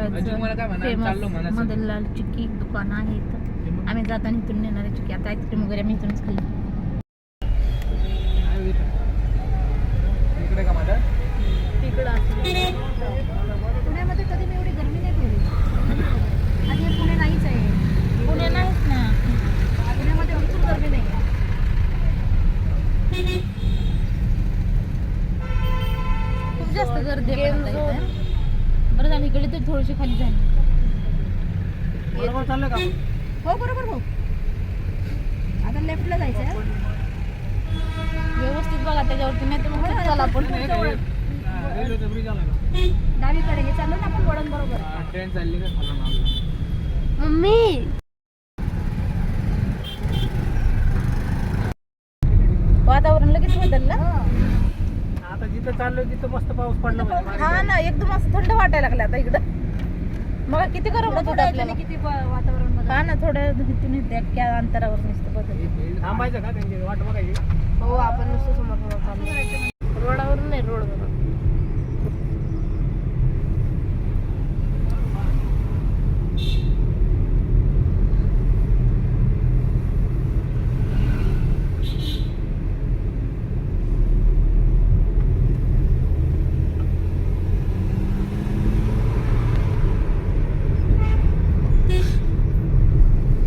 अजून मला काय म्हणा, चाललो म्हणा फेमस सगळं. मदनलाल चिक्की दुकान आहे आम्ही जाताना इथून नेणार चिक्की. आता आईस्क्रीम वगैरे आम्ही इथूनच खाल्ली इकडे का माझा पुण्यामध्ये कधी मी एवढी गरमी नाही पडली आणि हे पुणे नाहीच आहे पुणे नाहीच ना पुण्यामध्ये बिलकुल गरमी नाही आहे खूप जास्त गर्दी आहे पण आता इथं. बरं झालं इकडे तर थोडीशी खाली झाली बरोबर चाललं का? हो बरोबर भाऊ. आता लेफ्टला जायचं व्यवस्थित बघा त्याच्यावरती नाही तर मग हो, चला आपण डावीकडे हे चाललो ना आपण वळण बरोबर. हा, ट्रेन चालली का. मम्मी! वातावरण लगेच बदललं. आता जिथं चाललोय तिथं मस्त पाऊस पडला. हा ना एकदम असं थंड वाटायला लागलं आता इकडं. मग किती गरम होत होतं आपल्याला किती वातावरण हा ना थोडं इथे त्या अंतरावर नुसतं बदल थांबायचं का त्यांची वाट बघायची. हो आपण नुसतं समोर रोडावरून नाही रोडवरून.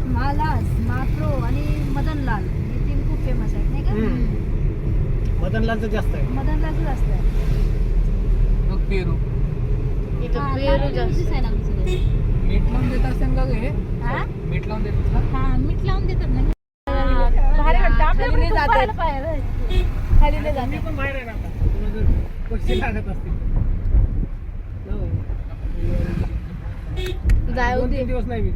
महालास माप्रो आणि मदनलाल हे तीन खूप फेमस आहेत नाही का मदनलालचं जास्त आहे. मदनलालचं जास्त आहे. मग पेरू. इथं हा, पेरू लाल जास्त दिसायला लागले सगळे. मीठ लावून देत असेल का ग हे. हा? मीठ लावून देतात का हा मीठ लावून देतात ना. भारी वाटतं आपल्याकडे खाली खूप जातात. पाहायला पाहिजे. खाली नाही जात. मी पण बाहेर आहे ना आता. तुला जर पक्षी लागत असतील तर. हो. जाऊ दे. तीन दिवस नाही मी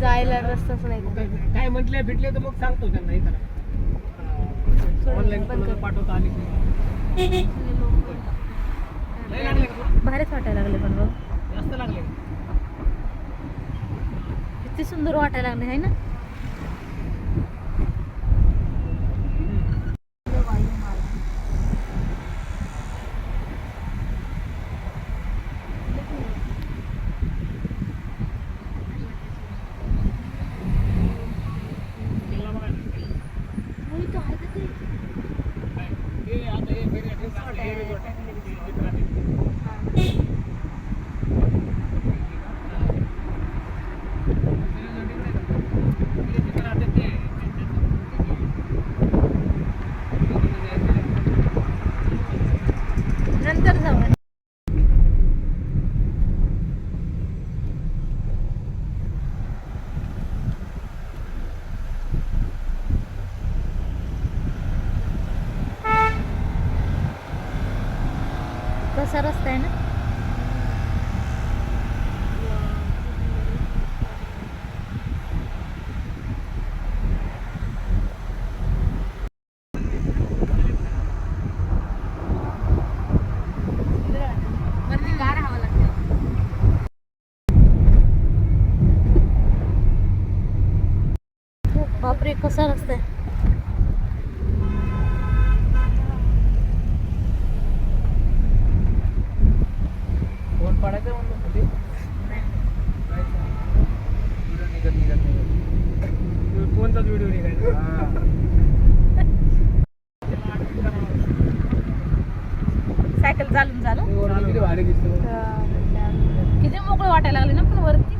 जायला रस्ताच नाही. काय- म्हटले भेटले तर मग सांगतो त्यांना इथं ऑनलाईन पाठवता आली? भारीच वाटायला लागले पण बघ जास्त लागले? किती सुंदर वाटायला लागले आहे ना हे आता हे वेगळे हे आपले हे resort आहे. हे चित्रात आहे. नंतर जाऊ कसा रस्ता आहे ना वरती गार हवा लागते बापरे कसा रस्ता आहे फोन पाडायचा म्हणलं होतं ते. व्हिडिओ निघत निघत निघत. फोनचाच व्हिडिओ निघायचा सायकल चालून चालू ते वरून किती भारी दिसतो किती मोकळं वाटायला लागले ना पण वरती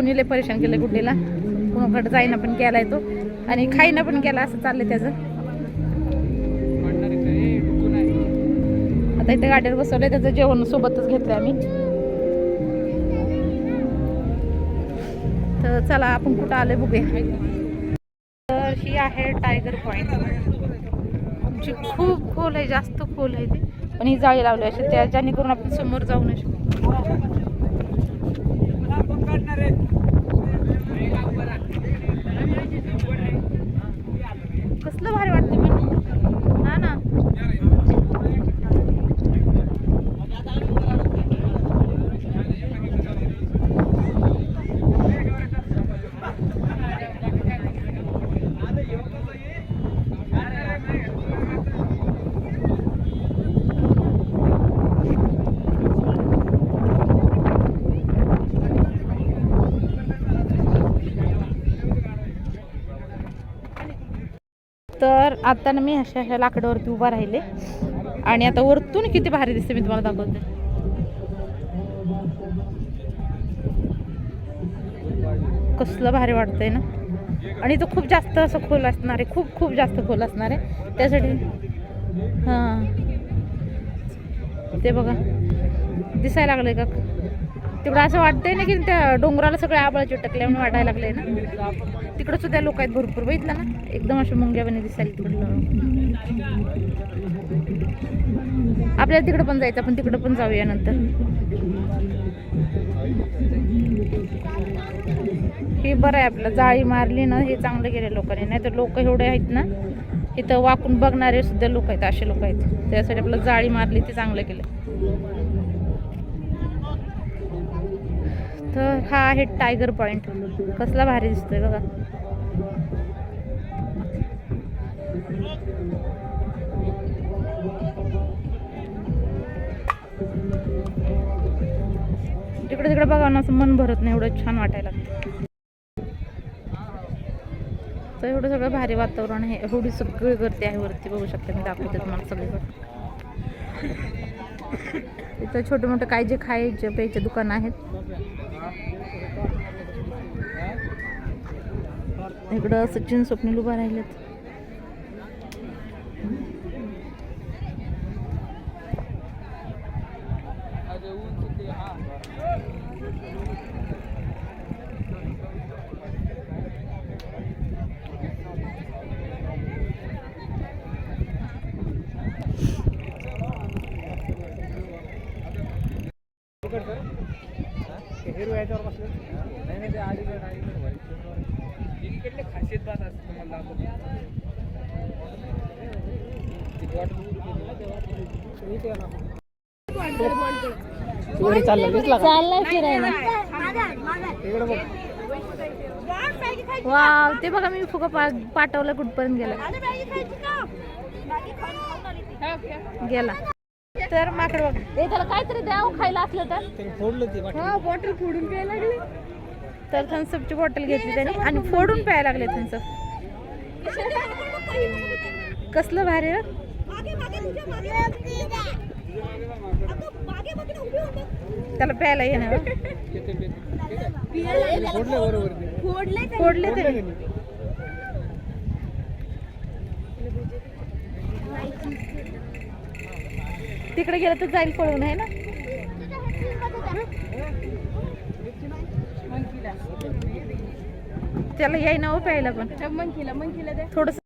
तर डुगुनीले परेशान केलं गुड्डीला कुणाकडे जाईना पण केलाय तो. आणि खाईना पण केला असं चाललंय त्याचं. आहे. आता इथे गाडीवर बसवलंय त्याचं जेवण सोबतच घेतलंय आम्ही. तर चला आपण कुठं आलोय बघूया. तर ही आहे टायगर पॉईंट आमची खूप खोल आहे जास्त खोल आहे ती. पण ही जाळी लावली अशी त्या जेणेकरून आपण समोर जाऊ नाही शकतो. कसलं भारी वाटते पण हा ना तर आता ना मी अशा अशा लाकडावरती उभा राहिले. आणि आता वरतून किती भारी दिसते मी तुम्हाला दाखवते. कसलं भारी वाटतंय ना. आणि तो खूप जास्त असं खोल असणार आहे. खूप खूप जास्त खोल असणार आहे. त्यासाठी हां. ते बघा. दिसायला लागलंय का? तिकडं असं वाटतंय ना की त्या डोंगराला सगळे आबळ चिटकले म्हणून वाटायला लागले ना. तिकडं सुद्धा लोक आहेत भरपूर. बघितलं ना? एकदम असे मुंग्यावाने दिसायला तिकडलं. आपल्याला तिकडं पण जायचं आपण तिकडं पण जाऊया नंतर. हे बरं आहे आपलं. जाळी मारली ना हे चांगलं केलं लोकांनी. नाही तर लोक एवढे आहेत ना इथं वाकून बघणारे सुद्धा लोक आहेत असे लोक आहेत. त्यासाठी आपलं जाळी मारली ते चांगलं केलं. तर हा आहे टायगर पॉइंट कसला भारी दिसतोय बघा. तिकडे तिकडे बघा ना असं मन भरत नाही एवढं छान वाटायला लागतं. तर एवढं सगळं भारी वातावरण आहे. एवढी सगळी गर्दी आहे वरती बघू शकते मी दाखवते तुम्हाला सगळीकडे. इथं छोटे मोठे काय जे खायचे प्यायचे दुकान आहेत. इकडं सचिन स्वप्नील उभा राहिलेत हिरव्या याच्यावर बसले नाही नाही ते अलीकडे अलीकडे इकडले खासियत बात असते तुम्हाला दाखवतो चाललाय फिरायला. वाव ते बघा मी फुगा पा पाठवलं कुठपर्यंत गेला. गेला. तर माकड बघ. त्याला काहीतरी द्यावं खायला असलं तर. फोडलं बाटली. बॉटल फोडून प्यायला लागली. तर थम्सअपची बॉटल घेतली त्याने आणि फोडून प्यायला लागले थम्सअप कसलं भारी रे त्याला प्यायला ये ना फोडलं? तिकडे गेलं तर जाईल पळून आहे ना? त्याला याय ना हो प्यायला पण. थोडस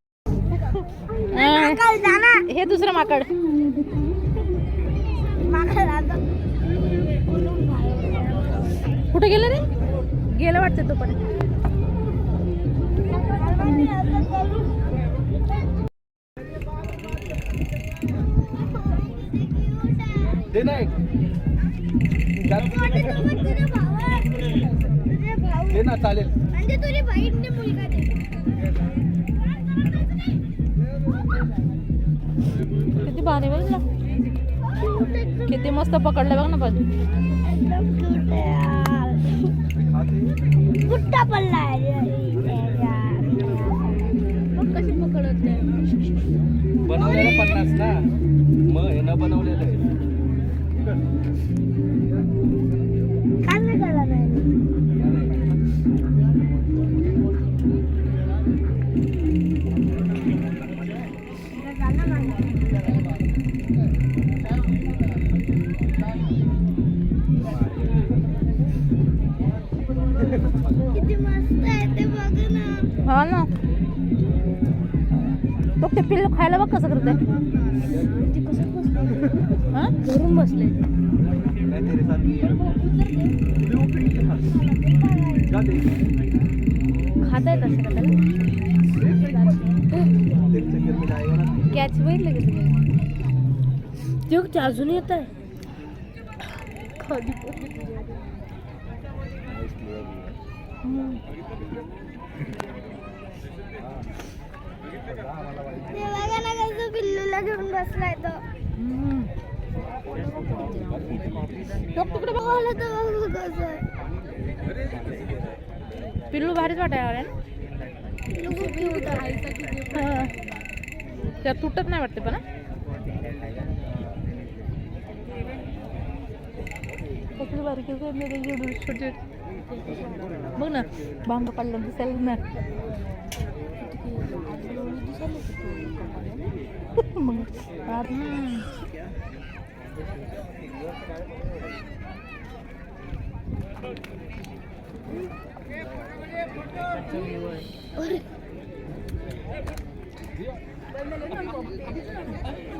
हे दुसरं माकड. कुठे गेलं रे? गेलं वाटतं तो पण दे ना एक. जास्त दे ना चालेल. किती भारी बघ ना किती मस्त पकडलं बघ ना पण. कुठला पडला कशी पकडत बनवलेलं पन्नास ना? मग हे न बनवलेलं आहे. ते पिल्लू खायला बघ कसं करते कसं बसले. खाता असं का. कॅच बघितलं की तुम्ही ते अजून येत आहे. घेऊन बसलाय तो. पिल्लू भारीच वाटायला. हा. त्या तुटत नाही वाटते पण हा? कसली बारीक छोटी बघ ना भांग पाडलं दिसायला ना.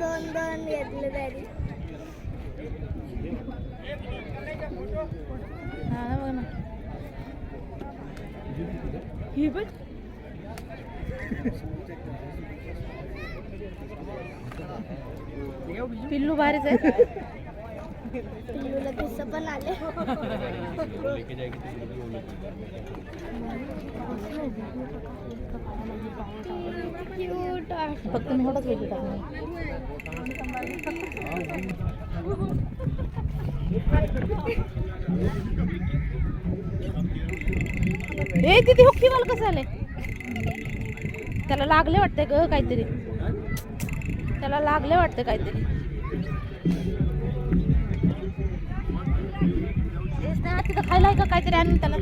दोन दोन घेतले तरी हा ना बघ ना ही बघ पिल्लू भारीच आहे. पिल्लूला पिस्स पण आले. फक्त मी एवढंच वेगळी टाकणार ए तिथे हुक्की मला कसं आलंय? त्याला लागले वाटतंय ग काहीतरी. त्याला लागले वाटतं काहीतरी. तिथं खायला आहे का काहीतरी आणून त्याला?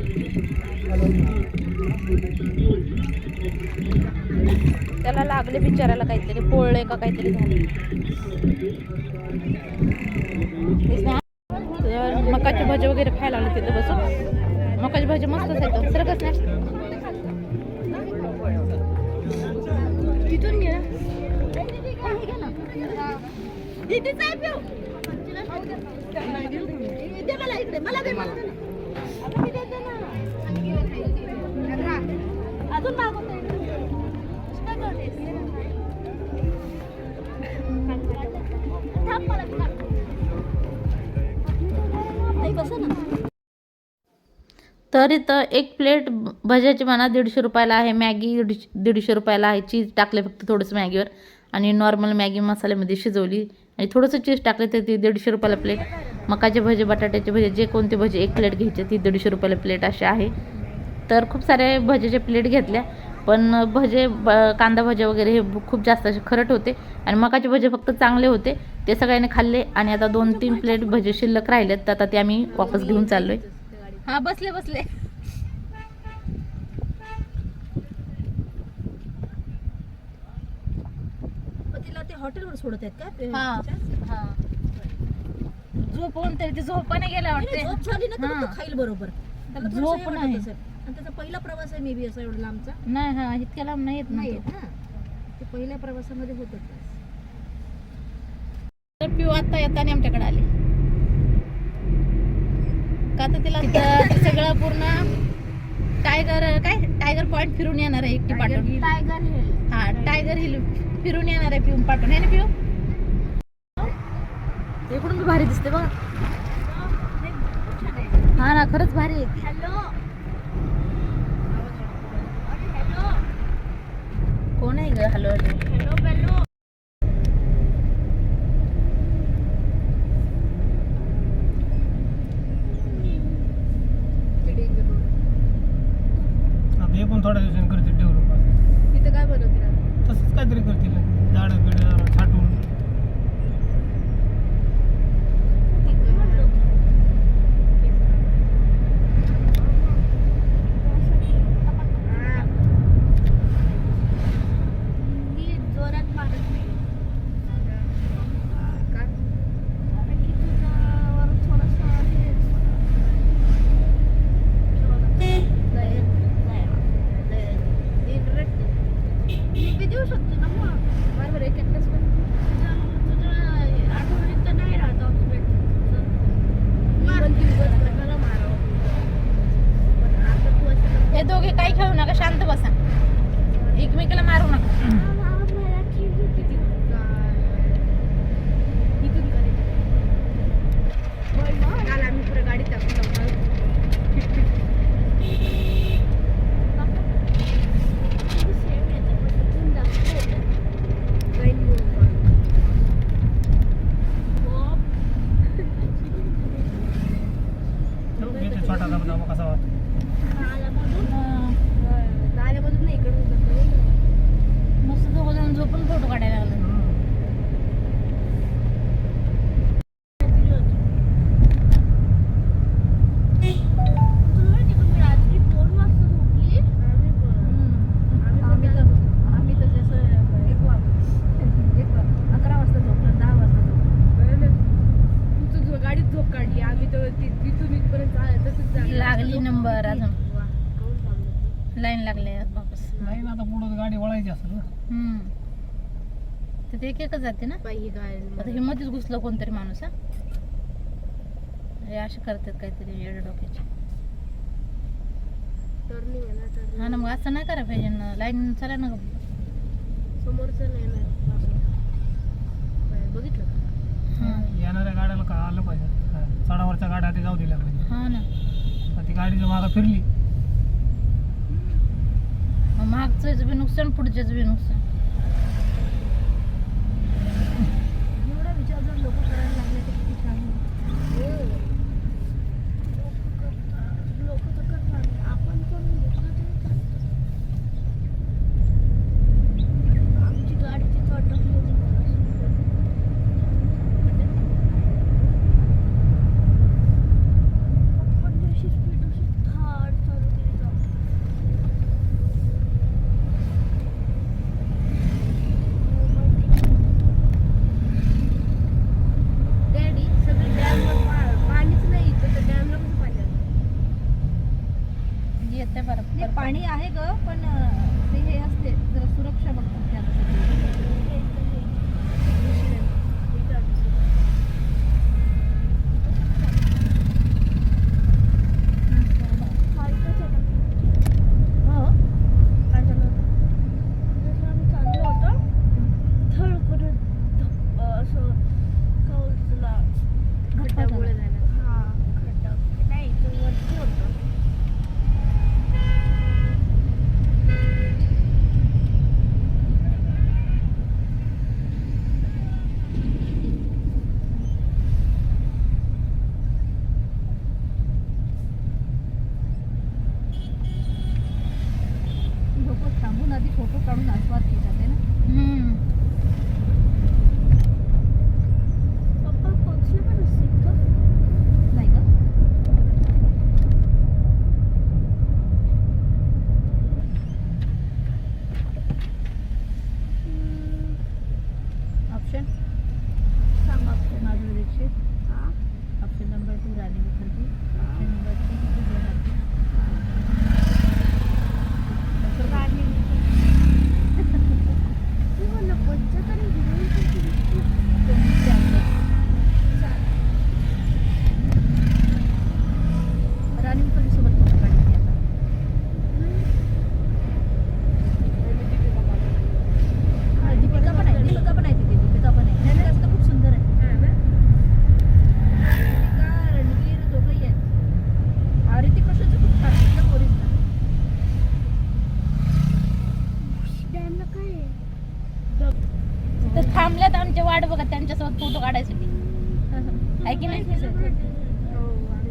त्याला लागले बिचारायला काहीतरी पोळले का काहीतरी झाले. तर मकाची भाजी वगैरे खायला लागले तिथं बसून. मकाची भाजी मस्त असायचं सरकच नाही तिथून घे. मला इकडे मला दे मला अजून थांब मला तर इथं एक प्लेट भज्याची म्हणा दीडशे रुपयाला आहे मॅगी दीडशे दीडशे रुपयाला आहे चीज टाकले फक्त थोडंसं मॅगीवर. आणि नॉर्मल मॅगी मसाल्यामध्ये शिजवली. आणि थोडंसं चीज टाकले तर ती दीडशे रुपयाला प्लेट मकाचे भजे बटाट्याचे भजे जे कोणते भजे एक प्लेट घ्यायचे ती दीडशे रुपयाला प्लेट अशी आहे. तर खूप सारे भजेचे प्लेट घेतल्या. पण भजे ब कांदा भजे वगैरे हे खूप जास्त असे खरट होते. आणि मकाचे भजे फक्त चांगले होते. ते सगळ्यांनी खाल्ले आणि आता दोन तीन प्लेट भजे शिल्लक राहिलेत. तर आता ते आम्ही वापस घेऊन चाललो आहे हां बसले बसले तिला ते हॉटेलवर सोडत आहेत का? हा. त्याच्या? हा. झोपवून तरी ते झोपाने गेला वाटते. झोप झाली ना तर. तो खाईल बरोबर. त्याला झोप हे नाही. आणि त्याचा पहिला प्रवास आहे मे बी असा एवढा लांबचा. नाही हा इतक्या लांब नाही येत नाही नाही येत ना. ते पहिल्या प्रवासामध्ये होत तर पिऊ आता येताना आमच्याकडे आली. का तर तिला सगळं पूर्ण टायगर काय? टायगर पॉइंट फिरून येणार आहे एकटी पाठवून. टायगर हिल हा टायगर हिल फिरून येणार आहे पिऊन पाठवून. आहे ना पिऊ? इकडून बी भारी दिसते बघ. हा ना खरंच भारी आहे. हॅलो. कोण आहे ग? हॅलो. Hello hello. लागली नंबर अजून. लाईन लागली वापस. लाईन आता पुढे गाडी वळायची असेल ना. ते एक एकच जाते ना? आता हे मध्येच घुसलं कोणतरी माणूस हा? असे करतात काहीतरी एड डोक्याचे. हा ना मग असं नाही करा पाहिजे ना. लाईन चला ना समोरचं नाही बघितलं येणाऱ्या गाड्याला आलं पाहिजे? चढावरच्या गाड्या आधी जाऊ दिल्या पाहिजे. हा ना. ती गाडी जर मागं फिरली. मग मागचं बी नुकसान पुढच्याच बी नुकसान. एवढा विचार जर लोक करायला लागले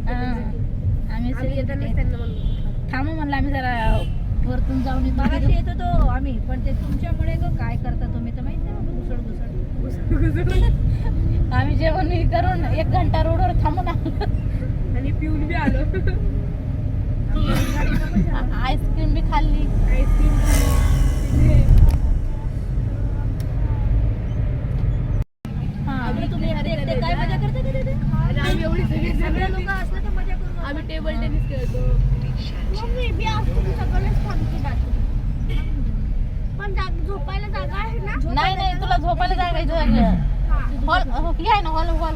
आम्ही आम्ही येतानाच. त्यांना म्हणलो. थांबू म्हणलं आम्ही जरा वरतून जाऊन येतो. मगाशी येत होतो आम्ही पण ते तुमच्यामुळे ग काय करता तुम्ही तर माहीत नाही घुसड घुसड. आम्ही जेवण करून एक घंटा रोडवर थांबून आलो. आणि पिऊन बी आलो. आईस्क्रीम बी खाल्ली. हा आम्ही तुम्ही एकटे काय मजा करता का तिथे आम्ही एवढी सगळी सगळे लोक असले तर मजा करू आम्ही टेबल टेनिस खेळतो. मम्मी मी आज तुम्ही सगळेच थांबते रात्री पण जाग- झोपायला जागा आहे ना? नाही नाही तुला झोपायला जागायचं हॉल हे. आहे. ना हॉल हॉल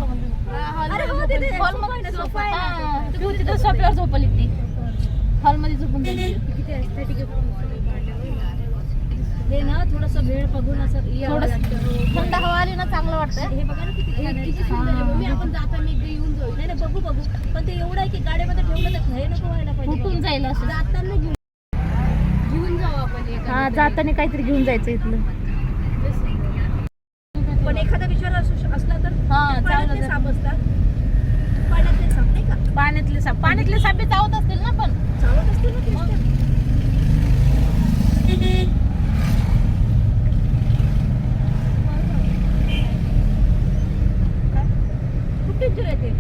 हो तिथे हॉल. मध्ये तू तिथं सोफ्यावर झोपली ती हॉलमध्ये झोपून किती. हे ना थोडस वेळ बघून असं. थंड हवा आली ना चांगलं वाटतं हे बघा ना किती छान आहे. किती सुंदर आहे. मम्मी आपण जाताना एकदा येऊन जाऊ. नाही नाही बघू बघू. पण ते एवढं आहे की गाडीमध्ये ठेवलं तर घाई नको व्हायला पाहिजे. जाईल असं. जाताना घेऊन घेऊन जाऊ आपण हा. जाताना काहीतरी घेऊन जायचं इथलं. पण एखादा विचार असू असला तर हा चावलं साप असतात. पाण्यातले साप नाही का? पाण्यातले साप. पाण्यातले साप चावत असतील ना पण. चावत असते ना तेच तर. काय? खूप danger आहे ते.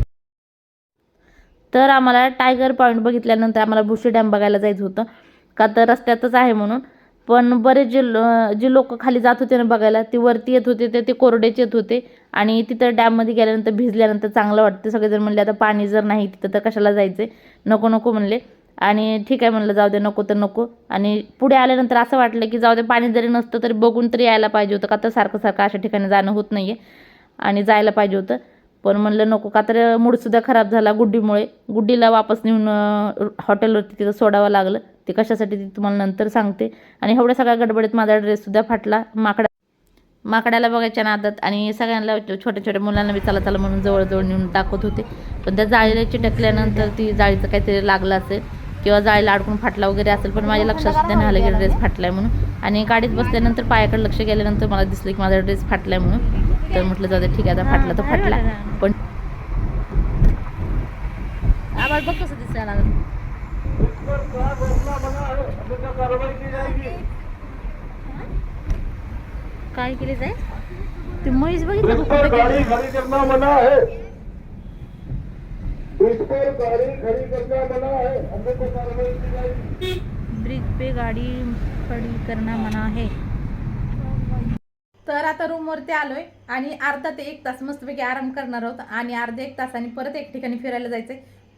तर आम्हाला टायगर पॉईंट बघितल्यानंतर आम्हाला बुशी डॅम बघायला जायचं होतं. का तर रस्त्यातच आहे म्हणून. पण बरेच जे जे लोक खाली जात होते ना बघायला ते वरती येत होते ते ते कोरडेच येत होते. आणि तिथं डॅममध्ये गेल्यानंतर भिजल्यानंतर चांगलं वाटतं. सगळेजण म्हणले आता पाणी जर नाही तिथं तर कशाला जायचं नको नको म्हणले. आणि ठीक आहे म्हणलं जाऊ दे नको तर नको. आणि पुढे आल्यानंतर असं वाटलं की जाऊ दे पाणी जरी नसतं तरी बघून तरी यायला पाहिजे होतं. का तर सारखं सारखं अशा ठिकाणी जाणं होत नाही आहे आणि जायला पाहिजे होतं. पण म्हणलं नको का तर मूडसुद्धा खराब झाला गुड्डीमुळे. गुड्डीला वापस नेऊन हॉटेलवरती तिथं सोडावं लागलं. ते कशासाठी ती तुम्हाला नंतर सांगते. आणि एवढ्या सगळ्या गडबडीत माझा ड्रेससुद्धा फाटला. माकडा माकडाला बघायच्या नादात आणि सगळ्यांना छोट्या छोट्या मुलांना विचारला चला चला म्हणून जवळजवळ नेऊन दाखवत होते. पण त्या जाळीला चिटकल्यानंतर ती जाळीचं काहीतरी लागलं असेल किंवा जाळीला अडकून फाटला वगैरे असेल पण माझ्या लक्षात सुद्धा नाही आलं की ड्रेस फाटलाय म्हणून. आणि गाडीत बसल्यानंतर पायाकडे लक्ष गेल्यानंतर मला दिसलं की माझा ड्रेस फाटलाय म्हणून. तर म्हटलं जाऊ दे ठीक आहे आता फाटला तर फाटला. पण आवाज बघ कसं दिसायला काय केले जाय ते म्हैस बघितलं पर कुठे गाड़ी? खड़ी करना मना है तर आता रूमवरती आलोय आणि अर्धा ते एक तास मस्तपैकी आराम करणार आहोत आणि अर्ध्या एक तासाने परत एक ठिकाणी फिरायला जायचंय.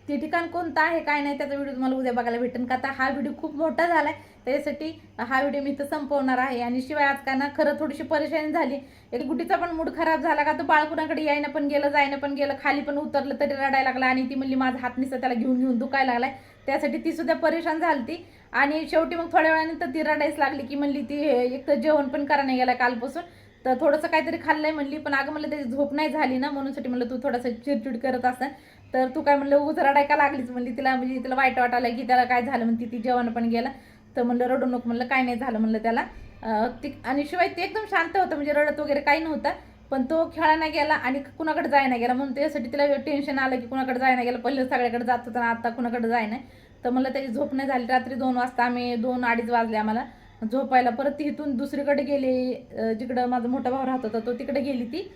ते ठिकाण कोणतं आहे काय नाही त्याचा व्हिडिओ तुम्हाला उद्या बघायला भेटेल का आता हा व्हिडिओ खूप मोठा झाला आहे त्याच्यासाठी हा व्हिडिओ मी इथं संपवणार आहे. आणि शिवाय आज काय ना खरं थोडीशी परेशानी झाली. एक गुटीचा पण मूड खराब झाला का तो बाळकुणाकडे यायनं पण गेलं जायनं पण गेलं खाली पण उतरलं तरी रडायला लागला आणि ती म्हणली माझा हात निसं त्याला घेऊन घेऊन दुखायला लागलाय. त्यासाठी ती सुद्धा परेशान झाली आणि शेवटी मग थोड्या वेळानंतर ती रडायच लागली की म्हणली ती एक तर जेवण पण करा नाही गेला कालपासून. तर थोडंसं काहीतरी खाल्लंय म्हणली पण अगं म्हणलं त्याची झोप नाही झाली ना म्हणूनसाठी म्हणलं तू थोडंसं चिडचिड करत असं. तर तू काय म्हणलं उच रडाय का लागलीच म्हणली तिला म्हणजे तिला वाईट वाटायला की त्याला काय झालं म्हणते ती जेवण पण गेलं. तर म्हणलं रडू नको म्हणलं काय नाही झालं म्हणलं त्याला. ती आणि शिवाय ते एकदम शांत होतं म्हणजे रडत वगैरे काही नव्हतं पण तो खेळायला गेला आणि कुणाकडे जायला गेला. म्हणून त्यासाठी तिला टेन्शन आलं की कुणाकडे जायला गेला. पहिले सगळ्याकडे जात होता आणि आता कुणाकडे जाय नाही. तर म्हणलं त्याची झोप नाही झाली. रात्री दोन वाजता आम्ही दोन अडीच वाजले आम्हाला. झोपायला परत ती इथून दुसरीकडे गेले जिकडं माझा मोठा भाऊ राहत होता तो तिकडे गेली ती.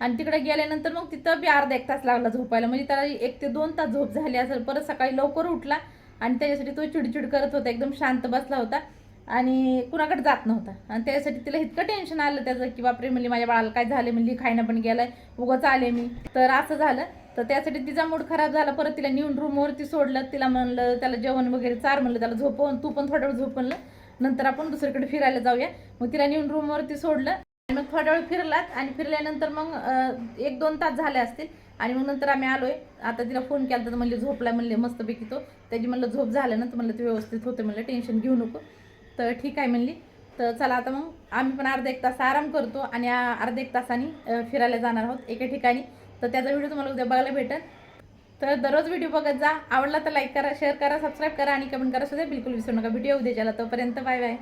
आणि तिकडे गेल्यानंतर मग तिथं बी अर्धा एक तास लागला झोपायला. म्हणजे त्याला एक ते दोन तास झोप झाली असेल परत सकाळी लवकर उठला आणि त्याच्यासाठी तो चिडचिड करत होता एकदम शांत बसला होता आणि कुणाकडे जात नव्हता. आणि त्यासाठी तिला इतकं टेन्शन आलं त्याचं की बापरे म्हणली माझ्या बाळाला काय झालं म्हणली खायनं पण गेलाय उगाच आले मी. तर असं झालं. तर त्यासाठी तिचा मूड खराब झाला परत तिला नेऊन रूमवरती सोडलं. तिला म्हणलं त्याला जेवण वगैरे चार म्हणलं त्याला झोपवून तू पण थोडा वेळ झोप म्हणलं. नंतर आपण दुसरीकडे फिरायला जाऊया. मग तिला नेऊन रूमवरती सोडलं. आणि मग थोडा वेळ फिरलात आणि फिरल्यानंतर मग एक दोन तास झाले असतील. आणि मग नंतर आम्ही आलोय. आता तिला फोन केला तर म्हणले झोपला म्हणले मस्तपैकी तो. त्याची म्हणलं झोप झालं ना तर म्हणलं ते व्यवस्थित होते म्हणलं टेन्शन घेऊ नको. तर ठीक आहे म्हणली. तर चला आता मग आम्ही पण अर्धा एक तास आराम करतो आणि अर्धा एक तासाने फिरायला जाणार आहोत एका ठिकाणी. तर त्याचा व्हिडिओ तुम्हाला उद्या बघायला भेटेल. तर दररोज व्हिडिओ बघत जा. आवडला तर लाईक करा शेअर करा सबस्क्राईब करा आणि कमेंट करा. सुद्धा बिलकुल विसरू नका. व्हिडिओ उद्याच्याला तोपर्यंत बाय बाय